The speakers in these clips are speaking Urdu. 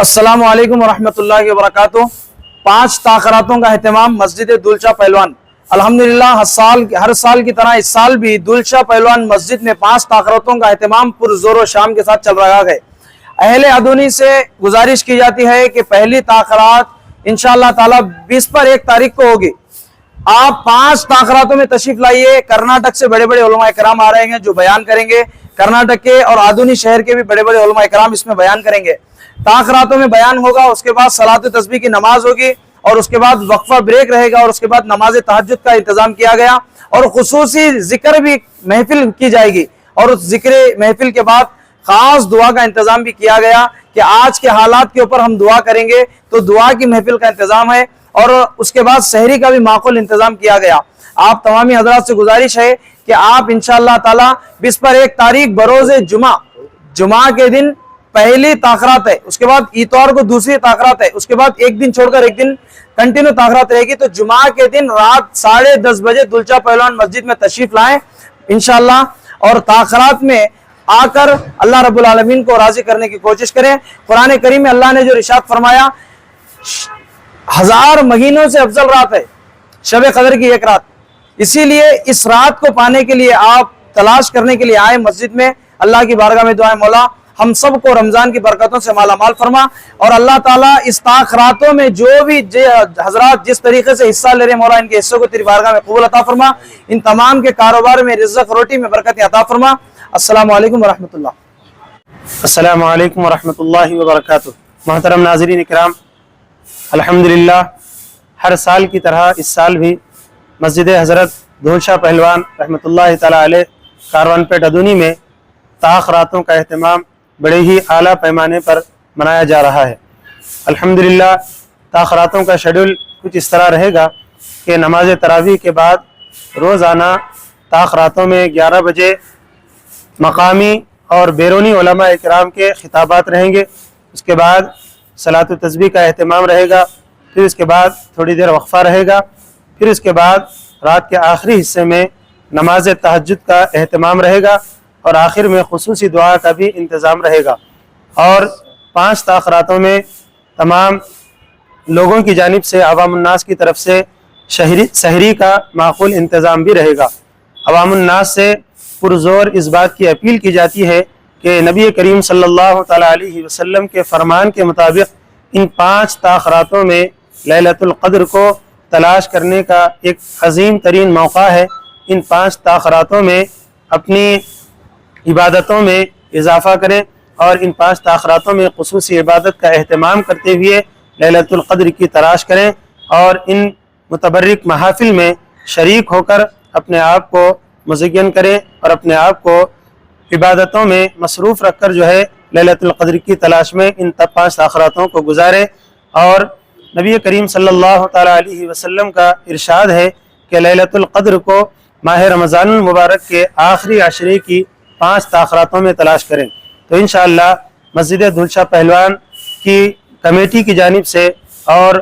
السلام علیکم ورحمۃ اللہ وبرکاتہ۔ پانچ تاخراتوں کا اہتمام مسجد دلچا پہلوان۔ الحمدللہ، ہر سال ہر سال کی طرح اس سال بھی دلچا پہلوان مسجد میں پانچ تاخراتوں کا اہتمام پر زور و شام کے ساتھ چل رہا ہے۔ اہل ادونی سے گزارش کی جاتی ہے کہ پہلی تاخرات انشاءاللہ تعالی اللہ بیس پر ایک تاریخ کو ہوگی۔ آپ پانچ تاخراتوں میں تشریف لائیے۔ کرناٹک سے بڑے بڑے علماء کرام آ رہے ہیں جو بیان کریں گے۔ کرناٹک کے اور آدونی شہر کے بھی بڑے بڑے علماء کرام اس میں بیان کریں گے۔ تاخراتوں میں بیان ہوگا، اس کے بعد سلاط تصویر کی نماز ہوگی اور اس کے بعد وقفہ بریک رہے گا اور اس کے بعد نماز تحجد کا انتظام کیا گیا اور خصوصی ذکر بھی محفل کی جائے گی اور اس ذکر محفل کے بعد خاص دعا کا انتظام بھی کیا گیا کہ آج کے حالات کے اوپر ہم دعا کریں گے تو دعا کی محفل کا انتظام ہے۔ اور اس کے بعد شہری کا بھی معقول انتظام کیا گیا۔ آپ تمامی حضرات سے گزارش ہے کہ آپ انشاءاللہ تعالی اللہ بس پر ایک تاریخ بروز جمعہ جمعہ کے دن پہلی تاخرات ہے، اس کے بعد اتوار کو دوسری تاخرات ہے، اس کے بعد ایک دن چھوڑ کر ایک دن کنٹینیو تاخرات رہے گی۔ تو جمعہ کے دن رات ساڑھے دس بجے دلچا پہلوان مسجد میں تشریف لائیں انشاءاللہ۔ اور تاخرات میں آ کر اللہ رب العالمین کو راضی کرنے کی کوشش کریں۔ قرآن کریم میں اللہ نے جو رشاد فرمایا ہزار مہینوں سے افضل رات ہے، شب قدر کی ایک رات۔ اسی لیے اس رات کو پانے کے لیے آپ تلاش کرنے کے لیے آئے مسجد میں۔ اللہ کی بارگاہ میں دعائیں مولا۔ ہم سب کو رمضان کی برکتوں سے مالا مال فرما۔ اور اللہ تعالیٰ اس طاق راتوں میں جو بھی حضرات جس طریقے سے حصہ لے رہے مولا، ان کے حصوں کو تیری بارگاہ میں قبول عطا فرما۔ ان تمام کے کاروبار میں رزق روٹی میں برکتیں عطا فرما۔ السلام علیکم ورحمۃ اللہ۔ السلام علیکم ورحمۃ اللہ وبرکاتہ۔ محترم ناظرین اکرام الحمدللہ، ہر سال کی طرح اس سال بھی مسجد حضرت دھولشاہ پہلوان رحمۃ اللہ تعالیٰ علیہ کاروان پیٹ ادونی میں تاخ راتوں کا اہتمام بڑے ہی اعلیٰ پیمانے پر منایا جا رہا ہے۔ الحمدللہ، تاخ راتوں کا شیڈول کچھ اس طرح رہے گا کہ نماز تراویح کے بعد روزانہ تاخ راتوں میں گیارہ بجے مقامی اور بیرونی علماء اکرام کے خطابات رہیں گے۔ اس کے بعد صلاة و تذبیح کا اہتمام رہے گا، پھر اس کے بعد تھوڑی دیر وقفہ رہے گا، پھر اس کے بعد رات کے آخری حصے میں نماز تہجد کا اہتمام رہے گا اور آخر میں خصوصی دعا کا بھی انتظام رہے گا۔ اور پانچ تاخراتوں میں تمام لوگوں کی جانب سے عوام الناس کی طرف سے شہری شہری کا معقول انتظام بھی رہے گا۔ عوام الناس سے پرزور اس بات کی اپیل کی جاتی ہے کہ نبی کریم صلی اللہ تعالیٰ علیہ وسلم کے فرمان کے مطابق ان پانچ تاخراتوں میں للت القدر کو تلاش کرنے کا ایک عظیم ترین موقع ہے۔ ان پانچ تاخراتوں میں اپنی عبادتوں میں اضافہ کریں اور ان پانچ تاخراتوں میں خصوصی عبادت کا اہتمام کرتے ہوئے للت القدر کی تلاش کریں اور ان متبرک محافل میں شریک ہو کر اپنے آپ کو مزین کریں اور اپنے آپ کو عبادتوں میں مصروف رکھ کر جو ہے للت القدر کی تلاش میں ان تب پانچ تاخراتوں کو گزارے۔ اور نبی کریم صلی اللہ تعالیٰ علیہ وسلم کا ارشاد ہے کہ للت القدر کو ماہ رمضان المبارک کے آخری عشرے کی پانچ تاخراتوں میں تلاش کریں۔ تو انشاءاللہ مسجد دلشا پہلوان کی کمیٹی کی جانب سے اور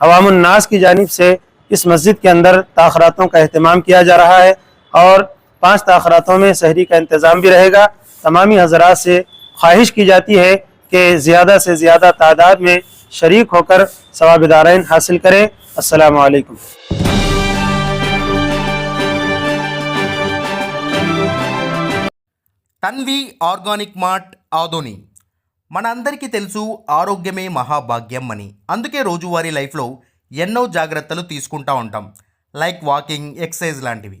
عوام الناس کی جانب سے اس مسجد کے اندر تاخراتوں کا اہتمام کیا جا رہا ہے۔ اور پانچ تاخراتوں میں سحری کا انتظام بھی رہے گا۔ تمامی حضرات سے خواہش کی جاتی ہے کہ زیادہ سے زیادہ تعداد میں شریک ہو کر ثواب دارین حاصل کریں۔ السلام علیکم۔ టన్వి میں مہا باگیم منی اندو کے روجو واری لائف لو ینو లైఫ్లో ఎన్నో జాగ్రత్తలు తీసుకుంటూ ఉంటాం లైక్ వాకింగ్ ఎక్సర్సైజ్ లాంటివి